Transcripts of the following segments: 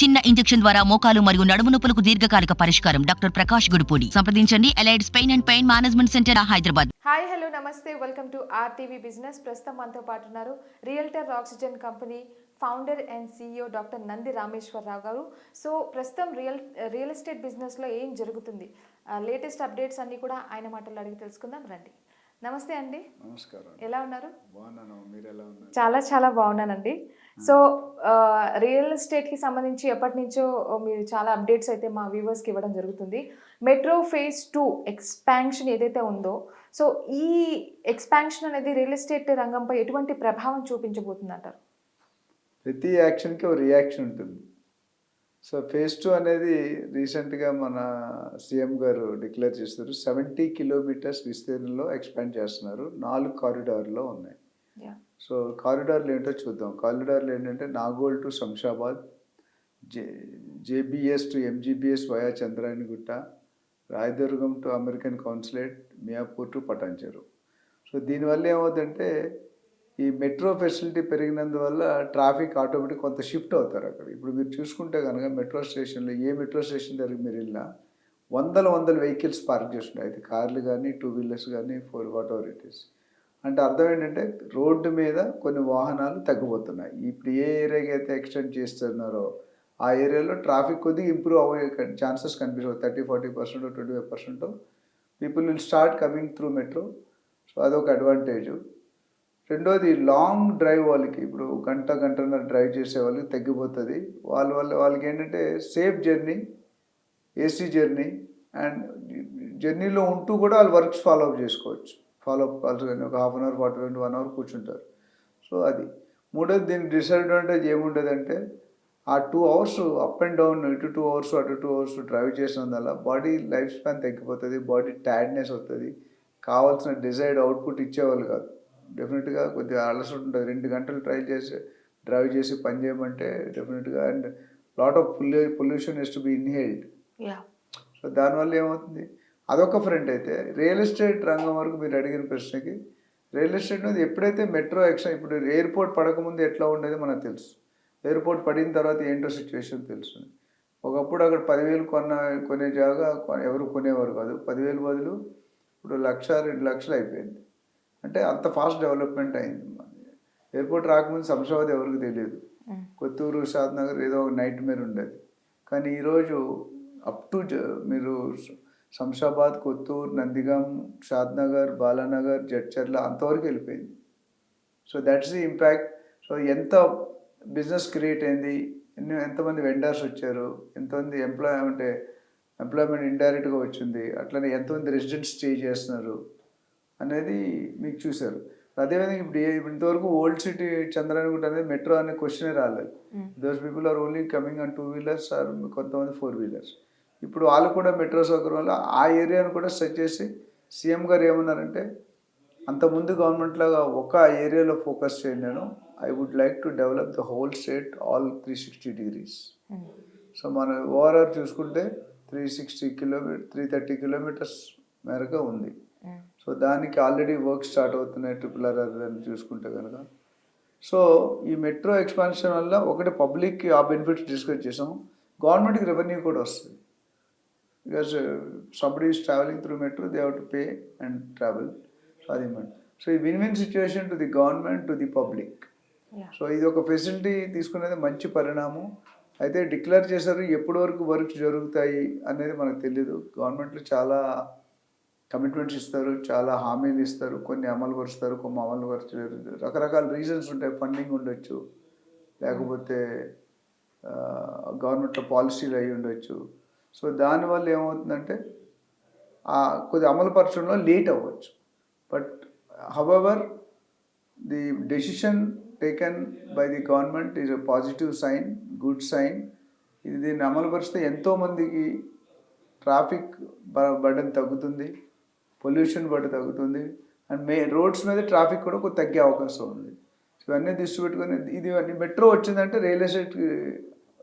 చిన్న ఇంజెక్షన్ ద్వారా మోకాలు మరియు నడుము నొప్పులకు దీర్ఘకాలిక పరిష్కారం. డాక్టర్ ప్రకాష్ గుడిపూడి. సంప్రదించండి. Allieds pain and pain management centre Hyderabad. Hi hello నమస్తే. వెల్కమ్ టు ఆర్టీవీ బిజినెస్ ప్రస్తుతం మనతో పాటు ఉన్నారు realtor oxygen company founder and CEO doctor Nandi Rameshwararao గారు. సో ప్రస్తుతం రియల్ రియల్ ఎస్టేట్ బిజినెస్లో ఏం జరుగుతుంది? లేటెస్ట్ అప్డేట్స్ అన్నీ కూడా ఆయన మాటలు అడిగి తెలుసుకుందాం. రండి. నమస్తే అండి. నమస్కారం ఎలా ఉన్నారు? బాగున్నాను. మీరు ఎలా ఉన్నారు? చాలా చాలా బాగున్నానండి. సో రియల్ ఎస్టేట్కి సంబంధించి ఎప్పటి నుంచో మీరు చాలా అప్డేట్స్ అయితే మా వ్యూవర్స్కి ఇవ్వడం జరుగుతుంది. మెట్రో ఫేజ్ టూ ఎక్స్పాన్షన్ ఏదైతే ఉందో సో ఈ ఎక్స్పాన్షన్ అనేది రియల్ ఎస్టేట్ రంగంపై ఎటువంటి ప్రభావం చూపించబోతుంది అంటారు ప్రతి యాక్షన్కి ఒక రియాక్షన్ ఉంటుంది. సో ఫేజ్ టూ అనేది రీసెంట్గా మన సీఎం గారు డిక్లేర్ చేస్తారు సెవెంటీ కిలోమీటర్స్ విస్తీర్ణంలో ఎక్స్పాండ్ చేస్తున్నారు. నాలుగు కారిడార్లో ఉన్నాయి. సో కారిడార్లు ఏంటో చూద్దాం. కారిడార్లు ఏంటంటే Nagole to Shamshabad J JBS to MGBS via Chandrayangutta Rayadurgam to American consulate Miyapur to Patancheru. So దీనివల్ల ఏమవుతుందంటే ఈ మెట్రో ఫెసిలిటీ పెరిగినందువల్ల ట్రాఫిక్ ఆటోమేటిక్ కొంత షిఫ్ట్ అవుతారు అక్కడ. ఇప్పుడు మీరు చూసుకుంటే కనుక మెట్రో స్టేషన్లో ఏ మెట్రో స్టేషన్ దగ్గర మీరు వెళ్ళినా వందల వందల వెహికల్స్ పార్క్ చేస్తుంటాయి. అయితే కార్లు కానీ టూ వీలర్స్ కానీ four whatever it is అంటే అర్థం ఏంటంటే రోడ్డు మీద కొన్ని వాహనాలు తగ్గిపోతున్నాయి. ఇప్పుడు ఏ ఏరియాకి అయితే ఎక్స్టెండ్ చేస్తున్నారో ఆ ఏరియాలో ట్రాఫిక్ కొద్దిగా ఇంప్రూవ్ అవ్వే ఛాన్సెస్ కనిపిస్తుంది thirty forty percent twenty five percent people will start coming through metro. So అదొక అడ్వాంటేజ్. రెండోది లాంగ్ డ్రైవ్ వాళ్ళకి ఇప్పుడు గంట గంటన్నర డ్రైవ్ చేసే వాళ్ళకి తగ్గిపోతుంది. వాళ్ళ వల్ల వాళ్ళకి ఏంటంటే safe journey AC journey and జర్నీలో ఉంటూ కూడా వాళ్ళు వర్క్స్ ఫాలో అప్ చేసుకోవచ్చు. ఫాలో అప్ కాల్స్ కానీ ఒక half an hour forty minute one hour కూర్చుంటారు. సో అది. మూడోది దీనికి డిసడ్వాంటేజ్ ఏముండదంటే ఆ two hours up and down ఇటు టూ అవర్స్ అటు టూ అవర్స్ డ్రైవ్ చేసినందువల్ల బాడీ లైఫ్ స్పాన్ తగ్గిపోతుంది బాడీ టైర్డ్నెస్ అవుతుంది కావాల్సిన డిజైర్డ్ అవుట్పుట్ ఇచ్చేవాళ్ళు కాదు. డెఫినెట్గా కొద్దిగా అలసట ఉంటుంది. రెండు గంటలు ట్రై చేసి డ్రైవ్ చేసి పని చేయమంటే డెఫినెట్గా and lot of pollu pollution is to be inhaled so దానివల్ల ఏమవుతుంది? అదొక ఫ్రంట్ అయితే రియల్ ఎస్టేట్ రంగం వరకు మీరు అడిగిన ప్రశ్నకి రియల్ ఎస్టేట్ అనేది ఎప్పుడైతే మెట్రో ఎక్షన్ ఇప్పుడు ఎయిర్పోర్ట్ పడకముందు ఎట్లా ఉండేది మనకు తెలుసు. ఎయిర్పోర్ట్ పడిన తర్వాత ఏంటో సిచ్యువేషన్ తెలుస్తుంది ఒకప్పుడు అక్కడ పదివేలు కొన్న కొనే జాగా ఎవరు కొనేవారు కాదు. పదివేలు బదులు ఇప్పుడు లక్ష రెండు లక్షలు అయిపోయింది. అంటే అంత ఫాస్ట్ డెవలప్మెంట్ అయింది. ఎయిర్పోర్ట్ రాకముందు శంషాబాద్ ఎవరికి తెలియదు. కొత్తూరు షాద్ నగర్ ఏదో ఒక నైట్ మేర్ ఉండేది. కానీ ఈరోజు అప్ టు మీరు శంషాబాద్ కొత్తూరు నందిగాం షాద్ నగర్ బాలానగర్ జడ్చర్ల అంతవరకు వెళ్ళిపోయింది. So that's the impact so ఎంత బిజినెస్ క్రియేట్ అయింది? ఎన్ని ఎంతమంది వెండర్స్ వచ్చారు? ఎంతమంది ఎంప్లాయ్ అంటే ఎంప్లాయ్మెంట్ ఇండైరెక్ట్గా వచ్చింది? అట్లనే ఎంతమంది రెసిడెంట్స్ స్టే చేస్తున్నారు? అనేది మీకు చూశారు. అదేవిధంగా ఇప్పుడు ఇంతవరకు ఓల్డ్ సిటీ చంద్రాయణగుట్ట అనేది మెట్రో అనే క్వశ్చనే రాలేదు. Those people are only coming on two wheelers or కొంతమంది ఫోర్ వీలర్స్ ఇప్పుడు వాళ్ళు కూడా మెట్రో సౌకర్యం వల్ల ఆ ఏరియాను కూడా సెట్ చేసి సీఎం గారు ఏమన్నారంటే అంతకుముందు గవర్నమెంట్ లాగా ఒక ఏరియాలో ఫోకస్ చేయండి నేను. I would like to develop the whole state all three sixty degrees so మన ఓవరాల్ చూసుకుంటే three sixty kilometre three thirty kilometres మేరకు ఉంది. సో దానికి ఆల్రెడీ వర్క్ స్టార్ట్ అవుతున్నాయి ట్రిపుల్ ఆర్ అని చూసుకుంటే కనుక. సో ఈ మెట్రో ఎక్స్పాన్షన్ వల్ల ఒకటి పబ్లిక్కి ఆ బెనిఫిట్స్ డిస్కస్ చేసాం గవర్నమెంట్కి రెవెన్యూ కూడా వస్తుంది. Because somebody is travelling through metro they have to pay and travel అది సో ఈ win win situation to the government to the public so ఇది ఒక ఫెసిలిటీ తీసుకునేది మంచి పరిణామం. అయితే డిక్లేర్ చేశారు ఎప్పటి వరకు వర్క్ జరుగుతాయి అనేది మనకు తెలియదు గవర్నమెంట్లో చాలా కమిట్మెంట్స్ ఇస్తారు చాలా హామీలు ఇస్తారు కొన్ని అమలు పరుస్తారు కొన్ని అమలు పరచలేరు. రకరకాల రీజన్స్ ఉంటాయి ఫండింగ్ ఉండొచ్చు లేకపోతే గవర్నమెంట్లో పాలసీలు అయి ఉండొచ్చు. సో దానివల్ల ఏమవుతుందంటే కొద్ది అమలు పరచడంలో లేట్ అవ్వచ్చు. But however the decision taken by the government is a positive sign good sign ఇది దీన్ని అమలుపరిస్తే ఎంతోమందికి ట్రాఫిక్ బర్డన్ తగ్గుతుంది పొల్యూషన్ బర్డన్ తగ్గుతుంది అండ్ మే రోడ్స్ మీద ట్రాఫిక్ కూడా కొంచెం తగ్గే అవకాశం ఉంది. సో ఇవన్నీ దృష్టి పెట్టుకొని ఇది మెట్రో వచ్చిందంటే రియల్ ఎస్టేట్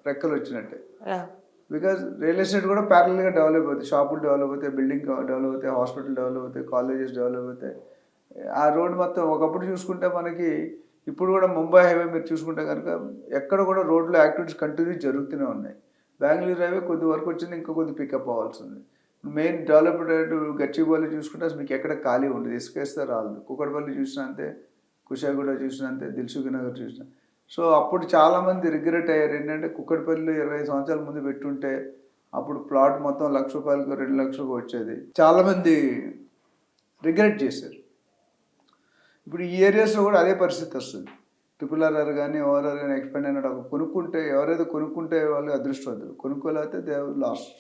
రెక్కలు వచ్చినట్టే. బికాజ్ రియల్ ఎస్టేట్ కూడా ప్యారల్గా డెవలప్ అవుతాయి. షాపులు డెవలప్ అవుతాయి బిల్డింగ్ డెవలప్ అవుతాయి హాస్పిటల్ డెవలప్ అవుతాయి కాలేజెస్ డెవలప్ అవుతాయి. ఆ రోడ్ మొత్తం ఒకప్పుడు చూసుకుంటే మనకి ఇప్పుడు కూడా ముంబై హైవే మీరు చూసుకుంటే కనుక ఎక్కడ కూడా రోడ్లో యాక్టివిటీస్ కంటిన్యూ జరుగుతూనే ఉన్నాయి. బెంగళూరు హైవే కొద్ది వరకు వచ్చింది ఇంకా కొద్ది పికప్ అవ్వాల్సి ఉంది మెయిన్ డెవలప్డ్ గచ్చిబౌలి చూసుకుంటే అసలు మీకు ఎక్కడ ఖాళీ ఉండదు. ఇసుకేస్తే రాదు. కుక్కడపల్లి చూసినంతే కుషాగూడ చూసినంతే దిల్సుఖ్ నగర్ చూసినా. సో అప్పుడు చాలామంది రిగ్రెట్ అయ్యారు. ఏంటంటే కుక్కడిపల్లి ఇరవై సంవత్సరాల ముందు పెట్టుంటే అప్పుడు ప్లాట్ మొత్తం లక్ష రూపాయలకు రెండు లక్షలకు వచ్చేది. చాలామంది రిగ్రెట్ చేశారు. ఇప్పుడు ఈ ఏరియాస్లో కూడా అదే పరిస్థితి వస్తుంది. ట్రిపుల్ ఆర్ఆర్ కానీ ఓఆర్ఆర్ కానీ ఎక్స్పెండ్ అయినట్టు ఒక కొనుక్కుంటే ఎవరైతే కొనుక్కుంటే వాళ్ళు అదృష్టవంతులు కొనుక్కోలేకపోతే they lost.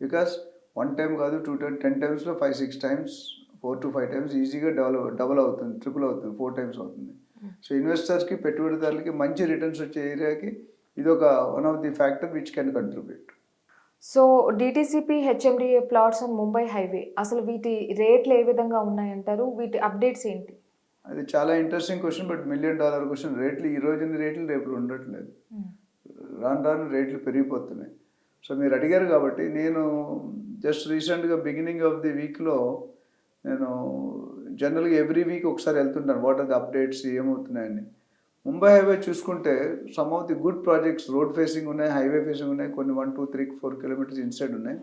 Because one time కాదు టూ టైం టెన్ టైమ్స్లో five six times four to five times ఈజీగా డెవలప్ డబుల్ అవుతుంది ట్రిపుల్ అవుతుంది ఫోర్ టైమ్స్ అవుతుంది. సో ఇన్వెస్టర్స్కి పెట్టుబడిదారులకి మంచి రిటర్న్స్ వచ్చే ఏరియాకి ఇది ఒక one of the factor which can contribute so DTCP HMDA plots on Mumbai highway అసలు వీటి రేట్లు ఏ విధంగా ఉన్నాయంటారు? వీటి అప్డేట్స్ ఏంటి? అది చాలా interesting question but million dollar question రేట్లు ఈ రోజున రేట్లు రేపు ఉండట్లేదు రాను రాను రేట్లు పెరిగిపోతున్నాయి. సో మీరు అడిగారు కాబట్టి నేను జస్ట్ రీసెంట్గా బిగినింగ్ ఆఫ్ ది వీక్లో జనరల్గా ఎవ్రీ వీక్ ఒకసారి వెళ్తుంటాను. వాట్ ఆర్ ది అప్డేట్స్ ఏమవుతున్నాయని. ముంబై హైవే చూసుకుంటే some of the good projects road facing ఉన్నాయి హైవే ఫేసింగ్ ఉన్నాయి. కొన్ని one two three four kilometres inside ఉన్నాయి.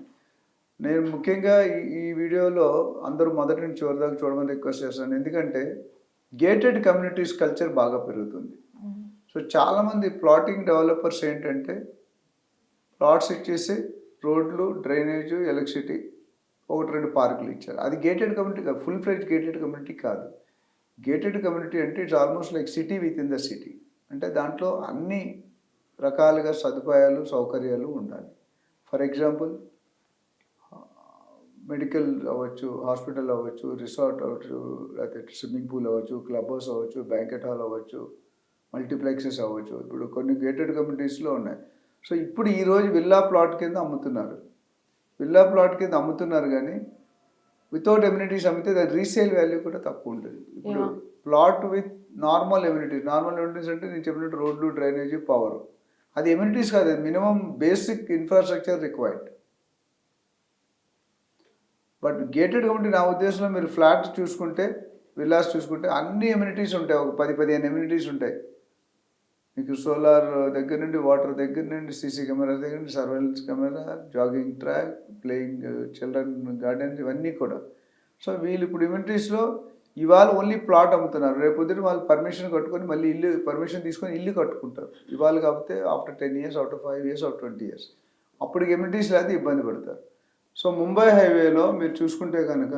నేను ముఖ్యంగా ఈ ఈ వీడియోలో అందరూ మొదటి నుంచి చివరి దాకా చూడమని రిక్వెస్ట్ చేస్తాను. ఎందుకంటే గేటెడ్ కమ్యూనిటీస్ కల్చర్ బాగా పెరుగుతుంది. సో చాలామంది ప్లాటింగ్ డెవలపర్స్ ఏంటంటే ప్లాట్స్ ఇచ్చేసి రోడ్లు డ్రైనేజ్ ఎలక్ట్రిసిటీ ఒకటి రెండు పార్కులు ఇచ్చారు. అది గేటెడ్ కమ్యూనిటీ కాదు ఫుల్ ఫ్లెజ్ గేటెడ్ కమ్యూనిటీ కాదు. గేటెడ్ కమ్యూనిటీ అంటే it's almost like city within the city అంటే దాంట్లో అన్ని రకాలుగా సదుపాయాలు సౌకర్యాలు ఉండాలి. ఫర్ ఎగ్జాంపుల్ మెడికల్ అవ్వచ్చు హాస్పిటల్ అవ్వచ్చు రిసార్ట్ అవ్వచ్చు లేకపోతే స్విమ్మింగ్ పూల్ అవ్వచ్చు క్లబ్ హౌస్ అవ్వచ్చు బ్యాంకెట్ హాల్ అవ్వచ్చు మల్టీప్లెక్సెస్ అవ్వచ్చు. ఇప్పుడు కొన్ని గేటెడ్ కమ్యూనిటీస్లో ఉన్నాయి. సో ఇప్పుడు ఈరోజు విల్లా ప్లాట్ కింద అమ్ముతున్నారు. విల్లా ప్లాట్ కింద అమ్ముతున్నారు కానీ వితౌట్ ఎమ్యూనిటీస్ అమ్మితే దాని రీసేల్ వాల్యూ కూడా తక్కువ ఉంటుంది. ఇప్పుడు. Plot with normal amenities normal amenities అంటే నేను చెప్పినట్టు రోడ్లు డ్రైనేజీ పవర్ అది ఎమ్యూనిటీస్ కాదు minimum basic infrastructure required but gated community నా ఉద్దేశంలో మీరు ఫ్లాట్ చూసుకుంటే విల్లాస్ చూసుకుంటే అన్ని ఎమ్యూనిటీస్ ఉంటాయి. ఒక పది పదిహేను ఎమ్యూనిటీస్ ఉంటాయి. మీకు సోలార్ దగ్గర నుండి వాటర్ దగ్గర నుండి సీసీ కెమెరా దగ్గర నుండి surveillance camera jogging track playing children gardens ఇవన్నీ కూడా. సో వీళ్ళు ఇప్పుడు ఇన్వెంటరీస్లో ఇవాళ ఓన్లీ ప్లాట్ అమ్ముతున్నారు. రేపు పొద్దున వాళ్ళు పర్మిషన్ కట్టుకొని మళ్ళీ ఇల్లు పర్మిషన్ తీసుకొని ఇల్లు కట్టుకుంటారు. ఇవాళ కాకపోతే after ten years after five years after twenty years. అప్పుడు ఎమ్యూనిటీస్ లేదా ఇబ్బంది పడతారు. సో ముంబై హైవేలో మీరు చూసుకుంటే కనుక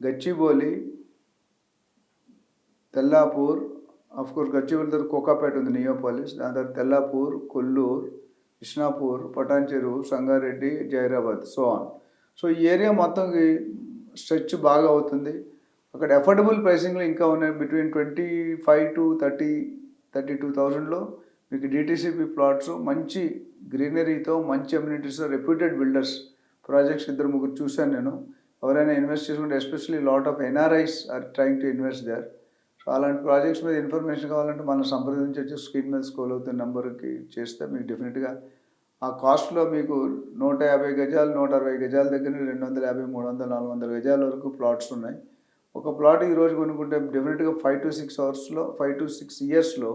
గచ్చిబౌలి తెల్లాపూర్ కోర్స్ గచ్చిబౌలి దగ్గర కోకాపేట ఉంది నియోపాలిస్ దాని తర్వాత Tellapur Kollur Krishnapur Patancheru Sangareddy Zaheerabad so on so ఈ ఏరియా మొత్తం స్ట్రెచ్ బాగా అవుతుంది. అక్కడ అఫోర్డబుల్ ప్రైసింగ్లో ఇంకా ఉన్నాయి. Between twenty five to thirty thirty two థౌజండ్లో మీకు డిటీసీపీ ప్లాట్స్ మంచి గ్రీనరీతో మంచి అమ్యూనిటీస్తో రెప్యూటెడ్ బిల్డర్స్ ప్రాజెక్ట్స్ ఇద్దరు ముగ్గురు చూశాను నేను. ఎవరైనా ఇన్వెస్ట్ చేసుకుంటే especially lot of NRIs are trying to invest there so అలాంటి ప్రాజెక్ట్స్ మీద ఇన్ఫర్మేషన్ కావాలంటే మనం సంప్రదించవచ్చు స్క్రీన్ మీద స్కోల్ అవుతున్న నెంబర్కి చేస్తే మీకు డెఫినెట్గా ఆ కాస్ట్లో మీకు నూట యాభై గజాలు నూట అరవై గజాల దగ్గర రెండు వందల యాభై మూడు వందల నాలుగు వందల గజాల వరకు ప్లాట్స్ ఉన్నాయి. ఒక ప్లాట్ ఈరోజు కొనుక్కుంటే డెఫినెట్గా ఫైవ్ టు సిక్స్ అవర్స్లో ఫైవ్ టు సిక్స్ ఇయర్స్లో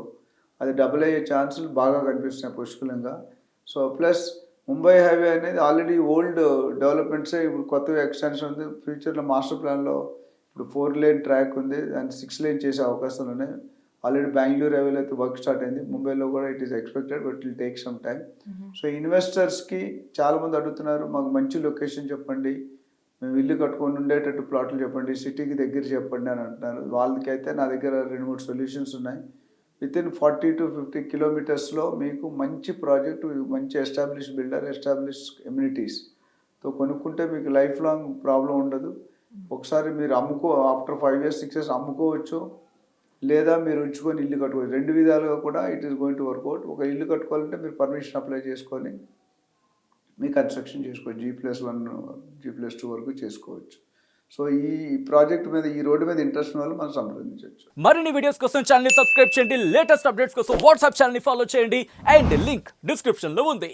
అది డబుల్ అయ్యే ఛాన్సులు బాగా కనిపిస్తున్నాయి పుష్కలంగా. సో ప్లస్ ముంబై హైవే అనేది ఆల్రెడీ ఓల్డ్ డెవలప్మెంట్సే ఇప్పుడు కొత్తగా ఎక్స్టెన్షన్ ఉంది. ఫ్యూచర్లో మాస్టర్ ప్లాన్లో ఇప్పుడు ఫోర్ లేన్ ట్రాక్ ఉంది దాన్ని సిక్స్ లేన్ చేసే అవకాశాలు ఉన్నాయి. ఆల్రెడీ బెంగళూరు హైవేలో అయితే వర్క్ స్టార్ట్ అయింది. ముంబైలో కూడా it is expected but will take some time so ఇన్వెస్టర్స్కి చాలామంది అడుగుతున్నారు మాకు మంచి లొకేషన్ చెప్పండి. మేము ఇల్లు కట్టుకొని ఉండేటట్టు ప్లాట్లు చెప్పండి సిటీకి దగ్గర చెప్పండి అని అంటున్నారు. వాళ్ళకైతే నా దగ్గర రెండు మూడు సొల్యూషన్స్ ఉన్నాయి. Within forty to fifty కిలోమీటర్స్లో మీకు మంచి ప్రాజెక్ట్ మంచి ఎస్టాబ్లిష్ బిల్డర్ ఎస్టాబ్లిష్ కమ్యూనిటీస్తో కొనుక్కుంటే మీకు లైఫ్ లాంగ్ ప్రాబ్లం ఉండదు. ఒకసారి మీరు అమ్ముకో after five years six years అమ్ముకోవచ్చు. లేదా మీరు ఉంచుకొని ఇల్లు కట్టుకోవచ్చు రెండు విధాలుగా కూడా it is going to work out ఒక ఇల్లు కట్టుకోవాలంటే మీరు పర్మిషన్ అప్లై చేసుకొని మీ కన్స్ట్రక్షన్ చేసుకోవచ్చు. G plus one G plus two వరకు చేసుకోవచ్చు. సో ఈ ప్రాజెక్ట్ మీద ఈ రోడ్డు మీద ఇంట్రెస్ట్ ఉన్న వాళ్ళు మనం సంప్రదించవచ్చు. మరిన్ని వీడియోస్ కోసం ఛానల్ సబ్స్క్రైబ్ చేయండి. లేటెస్ట్ అప్డేట్స్ కోసం వాట్సాప్ ఛానల్ ఫాలో చేయండి. అండ్ లింక్ డిస్క్రిప్షన్లో ఉంది.